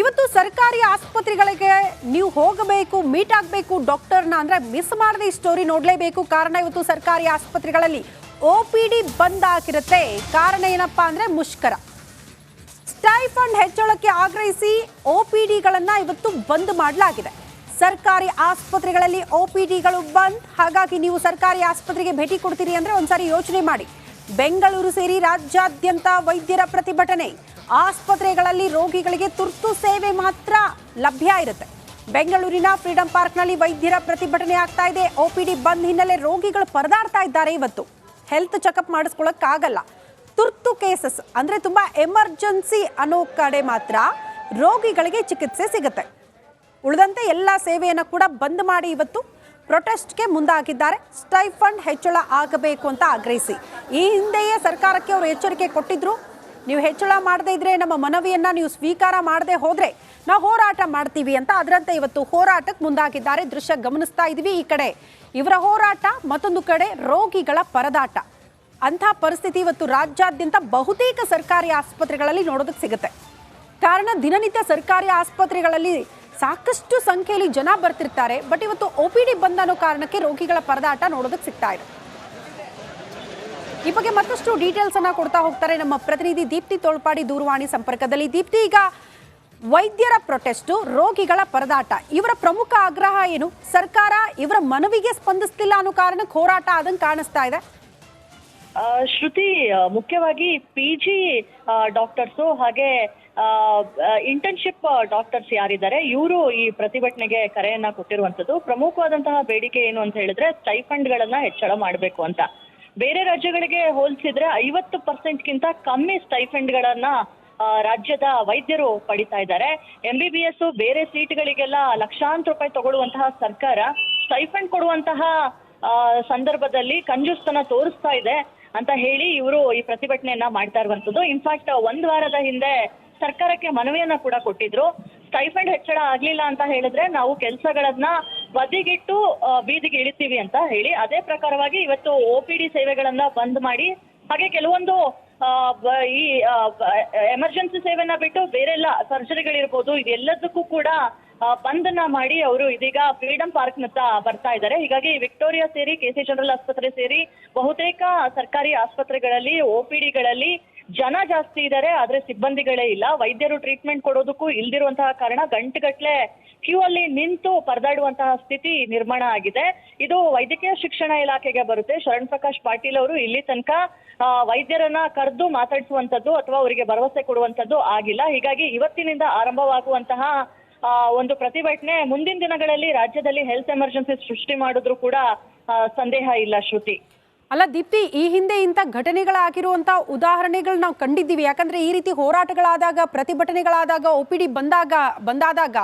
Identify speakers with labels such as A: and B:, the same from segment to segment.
A: ಇವತ್ತು ಸರ್ಕಾರಿ ಆಸ್ಪತ್ರೆಗಳಿಗೆ ನೀವು ಹೋಗಬೇಕು ಮೀಟ್ ಆಗಬೇಕು ಡಾಕ್ಟರ್ನ ಅಂದ್ರೆ ಮಿಸ್ ಮಾಡದೆ ಈ ಸ್ಟೋರಿ ನೋಡಲೇಬೇಕು. ಕಾರಣ ಇವತ್ತು ಸರ್ಕಾರಿ ಆಸ್ಪತ್ರೆಗಳಲ್ಲಿ ಒ ಪಿ ಡಿ ಬಂದ್ ಆಗಿರುತ್ತೆ. ಕಾರಣ ಏನಪ್ಪಾ ಅಂದ್ರೆ ಮುಷ್ಕರ. ಸ್ಟೈಫಂಡ್ ಹೆಚ್ಚಳಕ್ಕೆ ಆಗ್ರಹಿಸಿ ಒ ಪಿ ಡಿಗಳನ್ನು ಇವತ್ತು ಬಂದ್ ಮಾಡಲಾಗಿದೆ. ಸರ್ಕಾರಿ ಆಸ್ಪತ್ರೆಗಳಲ್ಲಿ ಒ ಪಿ ಡಿಗಳು ಬಂದ್. ಹಾಗಾಗಿ ನೀವು ಸರ್ಕಾರಿ ಆಸ್ಪತ್ರೆಗೆ ಭೇಟಿ ಕೊಡ್ತೀರಿ ಅಂದ್ರೆ ಒಂದ್ಸಾರಿ ಯೋಚನೆ ಮಾಡಿ. ಬೆಂಗಳೂರು ಸೇರಿ ರಾಜ್ಯಾದ್ಯಂತ ವೈದ್ಯರ ಪ್ರತಿಭಟನೆ. ಆಸ್ಪತ್ರೆಗಳಲ್ಲಿ ರೋಗಿಗಳಿಗೆ ತುರ್ತು ಸೇವೆ ಮಾತ್ರ ಲಭ್ಯ ಇರುತ್ತೆ. ಬೆಂಗಳೂರಿನ ಫ್ರೀಡಂ ಪಾರ್ಕ್ನಲ್ಲಿ ವೈದ್ಯರ ಪ್ರತಿಭಟನೆ ಆಗ್ತಾ ಇದೆ. ಒ ಪಿ ಡಿ ಬಂದ್ ಹಿನ್ನೆಲೆ ರೋಗಿಗಳು ಪರದಾಡ್ತಾ ಇದ್ದಾರೆ ಇವತ್ತು. ಹೆಲ್ತ್ ಚೆಕಪ್ ಮಾಡಿಸ್ಕೊಳ್ಳೋಕ್ಕಾಗಲ್ಲ ತುರ್ತು ಕೇಸಸ್ ಅಂದ್ರೆ ತುಂಬಾ ಎಮರ್ಜೆನ್ಸಿ ಅನ್ನೋ ಕಡೆ ಮಾತ್ರ ರೋಗಿಗಳಿಗೆ ಚಿಕಿತ್ಸೆ ಸಿಗುತ್ತೆ. ಉಳಿದಂತೆ ಎಲ್ಲ ಸೇವೆಯನ್ನು ಕೂಡ ಬಂದ್ ಮಾಡಿ ಇವತ್ತು ಪ್ರೊಟೆಸ್ಟ್ಗೆ ಮುಂದಾಗಿದ್ದಾರೆ. ಸ್ಟೈಫಂಡ್ ಹೆಚ್ಚಳ ಆಗಬೇಕು ಅಂತ ಆಗ್ರಹಿಸಿ. ಈ ಹಿಂದೆಯೇ ಸರ್ಕಾರಕ್ಕೆ ಅವರು ಎಚ್ಚರಿಕೆ ಕೊಟ್ಟಿದ್ರು. ನೀವು ಹೆಚ್ಚಳ ಮಾಡದೇ ಇದ್ರೆ ನಮ್ಮ ಮನವಿಯನ್ನ ನೀವು ಸ್ವೀಕಾರ ಮಾಡದೆ ಹೋದ್ರೆ ನಾವು ಹೋರಾಟ ಮಾಡ್ತೀವಿ ಅಂತ ಅದರಂತೆ ಇವತ್ತು ಹೋರಾಟಕ್ಕೆ ಮುಂದಾಗಿದ್ದಾರೆ. ದೃಶ್ಯ ಗಮನಿಸ್ತಾ ಇದೀವಿ. ಈ ಕಡೆ ಇವರ ಹೋರಾಟ, ಮತ್ತೊಂದು ಕಡೆ ರೋಗಿಗಳ ಪರದಾಟ. ಅಂಥ ಪರಿಸ್ಥಿತಿ ಇವತ್ತು ರಾಜ್ಯಾದ್ಯಂತ ಬಹುತೇಕ ಸರ್ಕಾರಿ ಆಸ್ಪತ್ರೆಗಳಲ್ಲಿ ನೋಡೋದಕ್ಕೆ ಸಿಗುತ್ತೆ. ಕಾರಣ ದಿನನಿತ್ಯ ಸರ್ಕಾರಿ ಆಸ್ಪತ್ರೆಗಳಲ್ಲಿ ಸಾಕಷ್ಟು ಸಂಖ್ಯೆಯಲ್ಲಿ ಜನ ಬರ್ತಿರ್ತಾರೆ. ಬಟ್ ಇವತ್ತು ಒ ಪಿ ಡಿ ಬಂದ ಕಾರಣಕ್ಕೆ ರೋಗಿಗಳ ಪರದಾಟ ನೋಡೋದಕ್ಕೆ ಸಿಗ್ತಾ ಇದೆ. ಈ ಬಗ್ಗೆ ಮತ್ತಷ್ಟು ಡೀಟೇಲ್ಸ್ ಅನ್ನ ಕೊಡ್ತಾ ಹೋಗ್ತಾರೆ ನಮ್ಮ ಪ್ರತಿನಿಧಿ ದೀಪ್ತಿ ತೋಳ್ಪಾಡಿ ದೂರವಾಣಿ ಸಂಪರ್ಕದಲ್ಲಿ. ದೀಪ್ತಿ, ಈಗ ವೈದ್ಯರ ಪ್ರೊಟೆಸ್ಟು ರೋಗಿಗಳ ಪರದಾಟ, ಇವರ ಪ್ರಮುಖ ಆಗ್ರಹ ಏನು? ಸರ್ಕಾರ ಇವರ ಮನವಿಗೆ ಸ್ಪಂದಿಸ್ತಿಲ್ಲ ಅನ್ನೋ ಕಾರಣಕ್ಕೆ ಹೋರಾಟ ಅದನ್ನು ಕಾಣಿಸ್ತಾ ಇದೆ.
B: ಶ್ರುತಿ ಮುಖ್ಯವಾಗಿ ಪಿ ಜಿ ಡಾಕ್ಟರ್ಸು ಹಾಗೆ ಇಂಟರ್ನ್ಶಿಪ್ ಡಾಕ್ಟರ್ಸ್ ಯಾರಿದ್ದಾರೆ, ಇವರು ಈ ಪ್ರತಿಭಟನೆಗೆ ಕರೆಯನ್ನ ಕೊಟ್ಟಿರುವಂತದ್ದು ಪ್ರಮುಖವಾದಂತಹ ಬೇಡಿಕೆ ಏನು ಅಂತ ಹೇಳಿದ್ರೆ ಸ್ಟೈಫಂಡ್ಗಳನ್ನ ಹೆಚ್ಚಳ ಮಾಡಬೇಕು ಅಂತ. ಬೇರೆ ರಾಜ್ಯಗಳಿಗೆ ಹೋಲಿಸಿದ್ರೆ ಐವತ್ತು ಪರ್ಸೆಂಟ್ಗಿಂತ ಕಮ್ಮಿ ಸ್ಟೈಫೆಂಡ್ಗಳನ್ನ ರಾಜ್ಯದ ವೈದ್ಯರು ಪಡಿತಾ ಇದ್ದಾರೆ. ಎಂ ಬಿ ಬಿ ಎಸ್ ಬೇರೆ ಸೀಟ್ಗಳಿಗೆಲ್ಲ ಲಕ್ಷಾಂತರ ರೂಪಾಯಿ ತಗೊಳ್ಳುವಂತಹ ಸರ್ಕಾರ ಸ್ಟೈಫಂಡ್ ಕೊಡುವಂತಹ ಸಂದರ್ಭದಲ್ಲಿ ಕಂಜುಸ್ತನ ತೋರಿಸ್ತಾ ಇದೆ ಅಂತ ಹೇಳಿ ಇವರು ಈ ಪ್ರತಿಭಟನೆಯನ್ನ ಮಾಡ್ತಾ ಇರುವಂತದ್ದು ಇನ್ಫ್ಯಾಕ್ಟ್ ಒಂದ್ ವಾರದ ಹಿಂದೆ ಸರ್ಕಾರಕ್ಕೆ ಮನವಿಯನ್ನ ಕೂಡ ಕೊಟ್ಟಿದ್ರು. ಸ್ಟೈಫಂಡ್ ಹೆಚ್ಚಳ ಆಗ್ಲಿಲ್ಲ ಅಂತ ಹೇಳಿದ್ರೆ ನಾವು ಕೆಲಸಗಳನ್ನ ಬದಿಗಿಟ್ಟು ಬೀದಿಗೆ ಇಳಿತೀವಿ ಅಂತ ಹೇಳಿ, ಅದೇ ಪ್ರಕಾರವಾಗಿ ಇವತ್ತು ಒ ಪಿ ಡಿ ಸೇವೆಗಳನ್ನ ಬಂದ್ ಮಾಡಿ, ಹಾಗೆ ಕೆಲವೊಂದು ಈ ಎಮರ್ಜೆನ್ಸಿ ಸೇವೆನ ಬಿಟ್ಟು ಬೇರೆಲ್ಲ ಸರ್ಜರಿಗಳಿರ್ಬೋದು, ಇದೆಲ್ಲದಕ್ಕೂ ಕೂಡ ಬಂಧನ ಮಾಡಿ ಅವರು ಇದೀಗ ಫ್ರೀಡಂ ಪಾರ್ಕ್ ನತ್ತ ಬರ್ತಾ ಇದ್ದಾರೆ. ಹೀಗಾಗಿ ವಿಕ್ಟೋರಿಯಾ ಸೇರಿ ಕೆಸಿ ಜನರಲ್ ಆಸ್ಪತ್ರೆ ಸೇರಿ, ಬಹುತೇಕ ಸರ್ಕಾರಿ ಆಸ್ಪತ್ರೆಗಳಲ್ಲಿ ಒಪಿಡಿಗಳಲ್ಲಿ ಜನ ಜಾಸ್ತಿ ಇದ್ದಾರೆ ಆದ್ರೆ ಸಿಬ್ಬಂದಿಗಳೇ ಇಲ್ಲ. ವೈದ್ಯರು ಟ್ರೀಟ್ಮೆಂಟ್ ಕೊಡೋದಕ್ಕೂ ಇಲ್ದಿರುವಂತಹ ಕಾರಣ ಗಂಟುಗಟ್ಲೆ ಕ್ಯೂ ಅಲ್ಲಿ ನಿಂತು ಪರದಾಡುವಂತಹ ಸ್ಥಿತಿ ನಿರ್ಮಾಣ ಆಗಿದೆ. ಇದು ವೈದ್ಯಕೀಯ ಶಿಕ್ಷಣ ಇಲಾಖೆಗೆ ಬರುತ್ತೆ. ಶರಣ್ ಪ್ರಕಾಶ್ ಪಾಟೀಲ್ ಅವರು ಇಲ್ಲಿ ತನಕ ವೈದ್ಯರನ್ನ ಕರೆದು ಮಾತಾಡಿಸುವಂತದ್ದು ಅಥವಾ ಅವರಿಗೆ ಭರವಸೆ ಕೊಡುವಂತದ್ದು ಆಗಿಲ್ಲ. ಹೀಗಾಗಿ ಇವತ್ತಿನಿಂದ ಆರಂಭವಾಗುವಂತಹ ಒಂದು ಪ್ರತಿಭಟನೆ ಮುಂದಿನ ದಿನಗಳಲ್ಲಿ ರಾಜ್ಯದಲ್ಲಿ ಹೆಲ್ತ್ ಎಮರ್ಜೆನ್ಸಿ ಸೃಷ್ಟಿ ಮಾಡಿದ್ರು ಕೂಡ ಸಂದೇಹ ಇಲ್ಲ ಶ್ರುತಿ.
A: ಅಲ್ಲ ದೀಪ್ತಿ, ಈ ಹಿಂದೆ ಇಂಥ ಘಟನೆಗಳಾಗಿರುವಂಥ ಉದಾಹರಣೆಗಳು ನಾವು ಕಂಡಿದ್ದೀವಿ. ಯಾಕಂದ್ರೆ ಈ ರೀತಿ ಹೋರಾಟಗಳಾದಾಗ, ಪ್ರತಿಭಟನೆಗಳಾದಾಗ, ಒ ಪಿ ಡಿ ಬಂದಾಗ, ಬಂದಾದಾಗ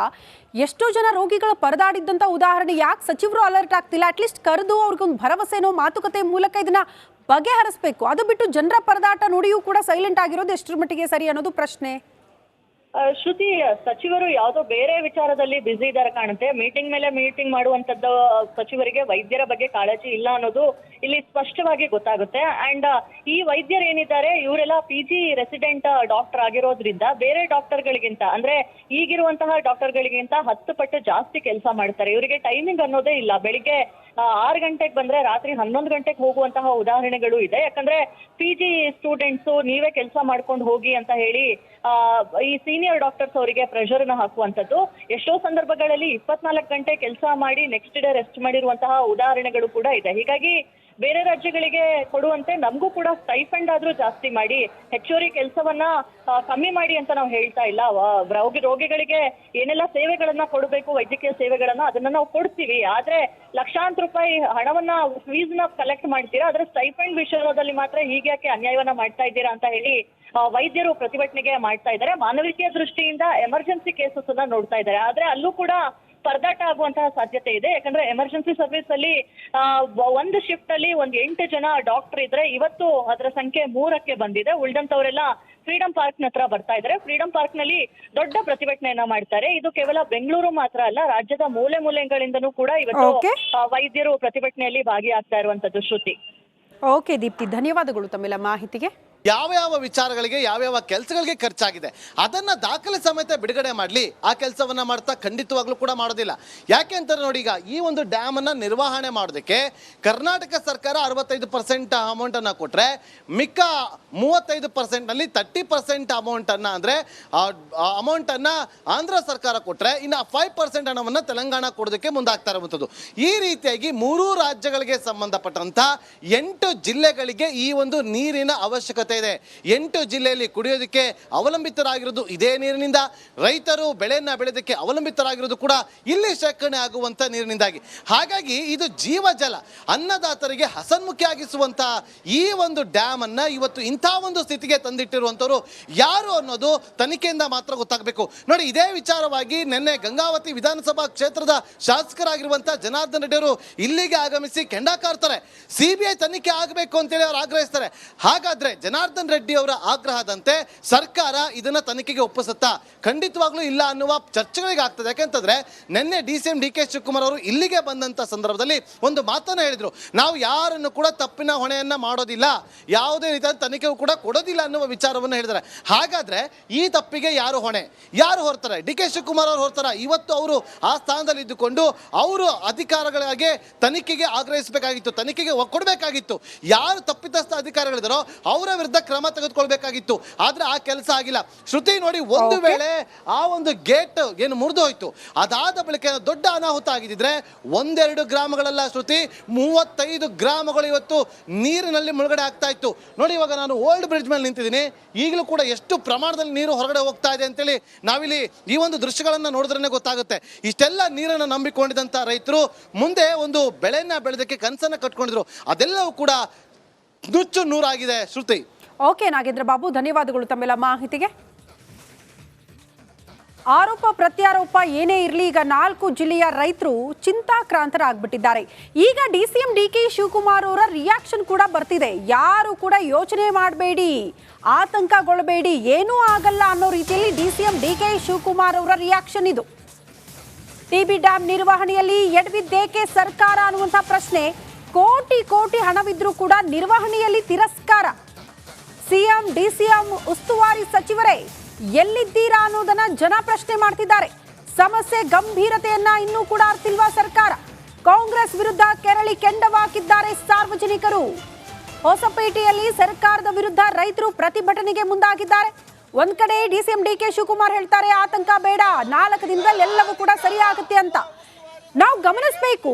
A: ಎಷ್ಟೋ ಜನ ರೋಗಿಗಳು ಪರದಾಡಿದ್ದಂಥ ಉದಾಹರಣೆ. ಯಾಕೆ ಸಚಿವರು ಅಲರ್ಟ್ ಆಗ್ತಿಲ್ಲ? ಅಟ್ಲೀಸ್ಟ್ ಕರೆದು ಅವ್ರಿಗೊಂದು ಭರವಸೆನೋ ಮಾತುಕತೆ ಮೂಲಕ ಇದನ್ನ ಬಗೆಹರಿಸಬೇಕು. ಅದು ಬಿಟ್ಟು ಜನರ ಪರದಾಟ ನುಡಿಯೂ ಕೂಡ ಸೈಲೆಂಟ್ ಆಗಿರೋದು ಎಷ್ಟರ ಮಟ್ಟಿಗೆ ಸರಿ ಅನ್ನೋದು ಪ್ರಶ್ನೆ.
B: ಶ್ರುತಿ, ಸಚಿವರು ಯಾವುದೋ ಬೇರೆ ವಿಚಾರದಲ್ಲಿ ಬ್ಯುಸಿ ಇದ್ದಾರೆ ಕಾಣುತ್ತೆ. ಮೀಟಿಂಗ್ ಮೇಲೆ ಮೀಟಿಂಗ್ ಮಾಡುವಂತದ್ದು ಸಚಿವರಿಗೆ ವೈದ್ಯರ ಬಗ್ಗೆ ಕಾಳಜಿ ಇಲ್ಲ ಅನ್ನೋದು ಇಲ್ಲಿ ಸ್ಪಷ್ಟವಾಗಿ ಗೊತ್ತಾಗುತ್ತೆ. ಅಂಡ್ ಈ ವೈದ್ಯರು ಏನಿದ್ದಾರೆ, ಇವರೆಲ್ಲ ಪಿ ಜಿ ರೆಸಿಡೆಂಟ್ ಡಾಕ್ಟರ್ ಆಗಿರೋದ್ರಿಂದ ಬೇರೆ ಡಾಕ್ಟರ್ಗಳಿಗಿಂತ ಅಂದ್ರೆ ಈಗಿರುವಂತಹ ಡಾಕ್ಟರ್ಗಳಿಗಿಂತ ಹತ್ತು ಪಟ್ಟು ಜಾಸ್ತಿ ಕೆಲಸ ಮಾಡ್ತಾರೆ. ಇವರಿಗೆ ಟೈಮಿಂಗ್ ಅನ್ನೋದೇ ಇಲ್ಲ. ಬೆಳಿಗ್ಗೆ ಆರು ಗಂಟೆಗೆ ಬಂದ್ರೆ ರಾತ್ರಿ ಹನ್ನೊಂದು ಗಂಟೆಗೆ ಹೋಗುವಂತಹ ಉದಾಹರಣೆಗಳು ಇದೆ. ಯಾಕಂದ್ರೆ ಪಿ ಜಿ ಸ್ಟೂಡೆಂಟ್ಸ್ ನೀವೇ ಕೆಲಸ ಮಾಡ್ಕೊಂಡು ಹೋಗಿ ಅಂತ ಹೇಳಿ ಈ ಸೀನಿಯರ್ ಡಾಕ್ಟರ್ಸ್ ಅವರಿಗೆ ಪ್ರೆಷರ್ನ ಹಾಕುವಂತದ್ದು ಎಷ್ಟೋ ಸಂದರ್ಭಗಳಲ್ಲಿ ಇಪ್ಪತ್ನಾಲ್ಕು ಗಂಟೆ ಕೆಲಸ ಮಾಡಿ ನೆಕ್ಸ್ಟ್ ಡೇ ರೆಸ್ಟ್ ಮಾಡಿರುವಂತಹ ಉದಾಹರಣೆಗಳು ಕೂಡ ಇದೆ. ಹೀಗಾಗಿ ಬೇರೆ ರಾಜ್ಯಗಳಿಗೆ ಕೊಡುವಂತೆ ನಮಗೂ ಕೂಡ ಸ್ಟೈಫಂಡ್ ಆದ್ರೂ ಜಾಸ್ತಿ ಮಾಡಿ, ಹೆಚ್ಚುವರಿ ಕೆಲಸವನ್ನ ಕಮ್ಮಿ ಮಾಡಿ ಅಂತ ನಾವು ಹೇಳ್ತಾ ಇಲ್ಲ. ರೋಗಿ, ರೋಗಿಗಳಿಗೆ ಏನೆಲ್ಲ ಸೇವೆಗಳನ್ನ ಕೊಡಬೇಕು, ವೈದ್ಯಕೀಯ ಸೇವೆಗಳನ್ನ ಅದನ್ನ ನಾವು ಕೊಡ್ತೀವಿ. ಆದ್ರೆ ಲಕ್ಷಾಂತರ ರೂಪಾಯಿ ಹಣವನ್ನ ಫೀಸ್ನ ಕಲೆಕ್ಟ್ ಮಾಡ್ತೀರಾ? ಆದ್ರೆ ಸ್ಟೈಫಂಡ್ ವಿಷಯದಲ್ಲಿ ಮಾತ್ರ ಹೀಗೆ ಯಾಕೆ ಅನ್ಯಾಯವನ್ನ ಮಾಡ್ತಾ ಇದ್ದೀರಾ ಅಂತ ಹೇಳಿ ವೈದ್ಯರು ಪ್ರತಿಭಟನೆಗೆ ಮಾಡ್ತಾ ಇದ್ದಾರೆ. ಮಾನವೀಯ ದೃಷ್ಟಿಯಿಂದ ಎಮರ್ಜೆನ್ಸಿ ಕೇಸಸ್ ಅನ್ನ ನೋಡ್ತಾ ಇದ್ದಾರೆ. ಆದ್ರೆ ಅಲ್ಲೂ ಕೂಡ ಪರದಾಟ ಆಗುವಂತಹ ಸಾಧ್ಯತೆ ಇದೆ. ಯಾಕಂದ್ರೆ ಎಮರ್ಜೆನ್ಸಿ ಸರ್ವಿಸ್ ಅಲ್ಲಿ ಒಂದು ಶಿಫ್ಟ್ ಅಲ್ಲಿ ಒಂದ್ ಎಂಟು ಜನ ಡಾಕ್ಟರ್ ಇದ್ರೆ ಇವತ್ತು ಅದರ ಸಂಖ್ಯೆ ಮೂರಕ್ಕೆ ಬಂದಿದೆ. ಉಳಿದಂತವರೆಲ್ಲ ಫ್ರೀಡಂ ಪಾರ್ಕ್ ಹತ್ರ ಬರ್ತಾ ಇದ್ದಾರೆ. ಫ್ರೀಡಂ ಪಾರ್ಕ್ನಲ್ಲಿ ದೊಡ್ಡ ಪ್ರತಿಭಟನೆಯನ್ನ ಮಾಡ್ತಾರೆ. ಇದು ಕೇವಲ ಬೆಂಗಳೂರು ಮಾತ್ರ ಅಲ್ಲ ರಾಜ್ಯದ ಮೂಲೆ ಮೂಲೆಗಳಿಂದನೂ ಕೂಡ ಇವತ್ತು. ವೈದ್ಯರು ಪ್ರತಿಭಟನೆಯಲ್ಲಿ ಭಾಗಿಯಾಗ್ತಾ ಇರುವಂತದ್ದು ಶ್ರುತಿ.
A: ಓಕೆ ದೀಪ್ತಿ. ಧನ್ಯವಾದಗಳು ತಮ್ಮೆಲ್ಲ ಮಾಹಿತಿಗೆ.
C: ಯಾವ ಯಾವ ವಿಚಾರಗಳಿಗೆ ಯಾವ್ಯಾವ ಕೆಲಸಗಳಿಗೆ ಖರ್ಚಾಗಿದೆ, ಅದನ್ನ ದಾಖಲೆ ಸಮೇತ ಬಿಡುಗಡೆ ಮಾಡಲಿ. ಆ ಕೆಲಸವನ್ನ ಮಾಡ್ತಾ ಖಂಡಿತವಾಗ್ಲೂ ಕೂಡ ಮಾಡೋದಿಲ್ಲ. ಯಾಕೆ ಅಂತಾರೆ ನೋಡಿ ಈಗ, ಈ ಒಂದು ಡ್ಯಾಮ್ ಅನ್ನ ನಿರ್ವಹಣೆ ಮಾಡೋದಕ್ಕೆ ಕರ್ನಾಟಕ ಸರ್ಕಾರ ಅರವತ್ತೈದು ಪರ್ಸೆಂಟ್ ಅಮೌಂಟ್ ಅನ್ನ ಕೊಟ್ರೆ, ಮಿಕ್ಕ ಮೂವತ್ತೈದು ಪರ್ಸೆಂಟ್ನಲ್ಲಿ ತರ್ಟಿ ಪರ್ಸೆಂಟ್ ಅಮೌಂಟ್ ಅನ್ನ ಅಂದ್ರೆ ಅಮೌಂಟ್ ಅನ್ನ ಆಂಧ್ರ ಸರ್ಕಾರ ಕೊಟ್ರೆ, ಇನ್ನು ಫೈವ್ ಪರ್ಸೆಂಟ್ ಹಣವನ್ನ ತೆಲಂಗಾಣ ಕೊಡೋದಕ್ಕೆ ಮುಂದಾಗ್ತಾ ಇರುವಂಥದ್ದು. ಈ ರೀತಿಯಾಗಿ ಮೂರೂ ರಾಜ್ಯಗಳಿಗೆ ಸಂಬಂಧಪಟ್ಟಂತ ಎಂಟು ಜಿಲ್ಲೆಗಳಿಗೆ ಈ ಒಂದು ನೀರಿನ ಅವಶ್ಯಕತೆ ಇದೆ. ಎಂಟು ಜಿಲ್ಲೆಯಲ್ಲಿ ಕುಡಿಯೋದಕ್ಕೆ ಅವಲಂಬಿತರಾಗಿರೋದು ಇದೇ ನೀರಿನಿಂದ. ರೈತರು ಬೆಳೆಯನ್ನ ಬೆಳೆಯೋದಕ್ಕೆ ಅವಲಂಬಿತರಾಗಿರೋದು ಕೂಡ ಇಲ್ಲಿ ಶೇಖರಣೆ ಆಗುವಂತ ನೀರಿನಿಂದಾಗಿ. ಹಾಗಾಗಿ ಇದು ಜೀವಜಲ, ಅನ್ನದಾತರಿಗೆ ಹಸನ್ಮುಖಿಯಾಗಿಸುವಂತ ಈ ಒಂದು ಡ್ಯಾಮ್ ಅನ್ನ ಇವತ್ತು ಇಂಥ ಒಂದು ಸ್ಥಿತಿಗೆ ತಂದಿಟ್ಟಿರುವಂತವರು ಯಾರು ಅನ್ನೋದು ತನಿಖೆಯಿಂದ ಮಾತ್ರ ಗೊತ್ತಾಗಬೇಕು. ನೋಡಿ, ಇದೇ ವಿಚಾರವಾಗಿ ನಿನ್ನೆ ಗಂಗಾವತಿ ವಿಧಾನಸಭಾ ಕ್ಷೇತ್ರದ ಶಾಸಕರಾಗಿರುವಂತಹ ಜನಾರ್ದನ್ ರೆಡ್ಡಿ ಅವರು ಇಲ್ಲಿಗೆ ಆಗಮಿಸಿ ಕೆಂಡ ಕಾರ್ತಾರೆ ಸಿಬಿಐ ತನಿಖೆ ಆಗಬೇಕು ಅಂತೇಳಿ ಅವರು ಆಗ್ರಹಿಸ್ತಾರೆ. ಹಾಗಾದ್ರೆ ಜನಾರ್ದನ್ ರೆಡ್ಡಿ ಅವರ ಆಗ್ರಹದಂತೆ ಸರ್ಕಾರ ಇದನ್ನ ತನಿಖೆಗೆ ಒಪ್ಪಿಸುತ್ತಾ ಖಂಡಿತವಾಗ್ಲೂ ಇಲ್ಲ ಅನ್ನುವ ಚರ್ಚೆಗಳಿಗೆ ಆಗ್ತದೆ. ಯಾಕೆಂತಂದ್ರೆ ನಿನ್ನೆ D C M D K Shivakumar ಅವರು ಇಲ್ಲಿಗೆ ಬಂದಂತ ಸಂದರ್ಭದಲ್ಲಿ ಒಂದು ಮಾತನ್ನ ಹೇಳಿದ್ರು. ನಾವು ಯಾರನ್ನು ಕೂಡ ತಪ್ಪಿನ ಹೊಣೆಯನ್ನ ಮಾಡೋದಿಲ್ಲ. ಯಾವುದೇ ರೀತಿಯ ತನಿಖೆ ಕೂಡ ಕೊಡೋದಿಲ್ಲ ಅನ್ನುವ ವಿಚಾರವನ್ನು ಹೇಳಿದ್ದಾರೆ. ಹಾಗಾದ್ರೆ ಈ ತಪ್ಪಿಗೆ ಯಾರು ಹೊಣೆ? ಯಾರು ಹೊರ್ತಾರೆ ಡಿ ಕೆ ಶಿವಕುಮಾರ್ ಅವರು ಹೊರ್ತಾರ ಇವತ್ತು ಅವರು ಆ ಸ್ಥಾನದಲ್ಲಿ ಇದ್ದುಕೊಂಡು ಅವರು ಅಧಿಕಾರಿಗಳಿಗೆ ತನಿಖೆಗೆ ಆಗ್ರಹಿಸಬೇಕಾಗಿತ್ತು, ತನಿಖೆಗೆ ಕೊಡಬೇಕಾಗಿತ್ತು. ಯಾರು ತಪ್ಪಿತಸ್ಥ ಅಧಿಕಾರಿಗಳಿದಾರೋ ಅವರ ವಿರುದ್ಧ ಕ್ರಮ ತೆಗೆದುಕೊಳ್ಬೇಕಾಗಿತ್ತು. ಆದ್ರೆ ಆ ಕೆಲಸ ಆಗಿಲ್ಲ. ಶ್ರುತಿ ನೋಡಿ ಒಂದು ವೇಳೆ ಆ ಒಂದು ಗೇಟ್ ಏನು ಮುರಿದು ಹೋಯ್ತು. ಅದಾದ ಬಳಿಕ ದೊಡ್ಡ ಅನಾಹುತ ಆಗಿದ್ರೆ ಒಂದೆರಡು ಗ್ರಾಮಗಳಲ್ಲ ಶ್ರುತಿ ಮೂವತ್ತೈದು ಗ್ರಾಮಗಳು ಇವತ್ತು ನೀರಿನಲ್ಲಿ ಮುಳುಗಡೆ ಆಗ್ತಾ ಇತ್ತು. ನೋಡಿ ಇವಾಗ ನಾನು ಓಲ್ಡ್ ಬ್ರಿಡ್ಜ್ ಮೇಲೆ ನಿಂತಿದ್ದೀನಿ. ಈಗಲೂ ಕೂಡ ಎಷ್ಟು ಪ್ರಮಾಣದಲ್ಲಿ ನೀರು ಹೊರಗಡೆ ಹೋಗ್ತಾ ಇದೆ ಅಂತೇಳಿ ನಾವಿಲ್ಲಿ ಈ ಒಂದು ದೃಶ್ಯಗಳನ್ನ ನೋಡಿದ್ರೆ ಗೊತ್ತಾಗುತ್ತೆ. ಇಷ್ಟೆಲ್ಲ ನೀರನ್ನು ನಂಬಿಕೊಂಡಿದ್ದಂಥ ರೈತರು ಮುಂದೆ ಒಂದು ಬೆಳೆಯನ್ನ ಬೆಳೆದಕ್ಕೆ ಕನಸನ್ನ ಕಟ್ಕೊಂಡಿದ್ರು. ಅದೆಲ್ಲವೂ ಕೂಡ ನುಚ್ಚು ನೂರಾಗಿದೆ ಶ್ರುತಿ.
A: ಓಕೆ ನಾಗೇಂದ್ರ ಬಾಬು, ಧನ್ಯವಾದಗಳು ತಮ್ಮೆಲ್ಲ ಮಾಹಿತಿಗೆ. ಆರೋಪ ಪ್ರತ್ಯಾರೋಪ ಏನೇ ಇರಲಿ, ಈಗ ನಾಲ್ಕು ಜಿಲ್ಲೆಯ ರೈತರು ಚಿಂತಾಕ್ರಾಂತರಾಗ್ಬಿಟ್ಟಿದ್ದಾರೆ. ಈಗ D C M D K Shivakumar ಅವರ ರಿಯಾಕ್ಷನ್ ಕೂಡ ಬರ್ತಿದೆ. ಯಾರು ಕೂಡ ಯೋಚನೆ ಮಾಡಬೇಡಿ ಆತಂಕಗೊಳ್ಳಬೇಡಿ ಏನೂ ಆಗಲ್ಲ ಅನ್ನೋ ರೀತಿಯಲ್ಲಿ D C M D K Shivakumar ಅವರ ರಿಯಾಕ್ಷನ್ ಇದು. ಟಿಬಿ ಡ್ಯಾಂ ನಿರ್ವಹಣೆಯಲ್ಲಿ ಎಡವಿದ್ದೇಕೆ ಸರ್ಕಾರ ಅನ್ನುವಂಥ ಪ್ರಶ್ನೆ, ಕೋಟಿ ಕೋಟಿ ಹಣವಿದ್ರೂ ಕೂಡ ನಿರ್ವಹಣೆಯಲ್ಲಿ ತಿರಸ್ಕಾರ. ಸಿಎಂ, ಡಿಸಿಎಂ ಉಸ್ತುವಾರಿ ಸಚಿವರೇ, ಎಲ್ಲಿದ್ದೀರಾ ಅನ್ನೋದನ್ನ ಜನ ಪ್ರಶ್ನೆ ಮಾಡ್ತಿದ್ದಾರೆ. ಸಮಸ್ಯೆ ಗಂಭೀರತೆಯನ್ನ ಇನ್ನೂ ಕೂಡ ಅರ್ತಿಲ್ವಾ ಸರ್ಕಾರ? ಕಾಂಗ್ರೆಸ್ ವಿರುದ್ಧ ಕೆರಳಿ ಕೆಂಡವಾಕಿದ್ದಾರೆ ಸಾರ್ವಜನಿಕರು. ಹೊಸಪೇಟೆಯಲ್ಲಿ ಸರ್ಕಾರದ ವಿರುದ್ಧ ರೈತರು ಪ್ರತಿಭಟನೆಗೆ ಮುಂದಾಗಿದ್ದಾರೆ. ಒಂದ್ ಕಡೆ ಡಿಸಿಎಂ ಡಿ ಕೆ ಶಿವಕುಮಾರ್ ಹೇಳ್ತಾರೆ, ಆತಂಕ ಬೇಡ, ನಾಲ್ಕು ದಿನದಲ್ಲಿ ಎಲ್ಲವೂ ಕೂಡ ಸರಿಯಾಗುತ್ತೆ ಅಂತ. ನಾವು ಗಮನಿಸಬೇಕು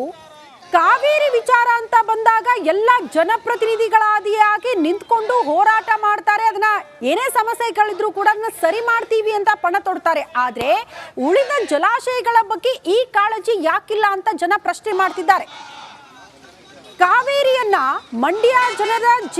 A: ಕಾವೇರಿ ವಿಚಾರ ಅಂತ ಬಂದಾಗ ಎಲ್ಲ ಜನಪ್ರತಿನಿಧಿಗಳಾದಿಯಾಗಿ ನಿಂತ್ಕೊಂಡು ಹೋರಾಟ ಮಾಡ್ತಾರೆ. ಅದನ್ನ ಏನೇ ಸಮಸ್ಯೆ ಸಮಸ್ಯೆಗಳಿದ್ರು ಕೂಡ ಅದನ್ನ ಸರಿ ಮಾಡ್ತೀವಿ ಅಂತ ಪಣ ತೊಡ್ತಾರೆ. ಆದ್ರೆ ಉಳಿದ ಜಲಾಶಯಗಳ ಬಗ್ಗೆ ಈ ಕಾಳಜಿ ಯಾಕಿಲ್ಲ ಅಂತ ಜನ ಪ್ರಶ್ನೆ ಮಾಡ್ತಿದ್ದಾರೆ. ಕಾವೇರಿಯನ್ನ ಮಂಡ್ಯ ಜನರ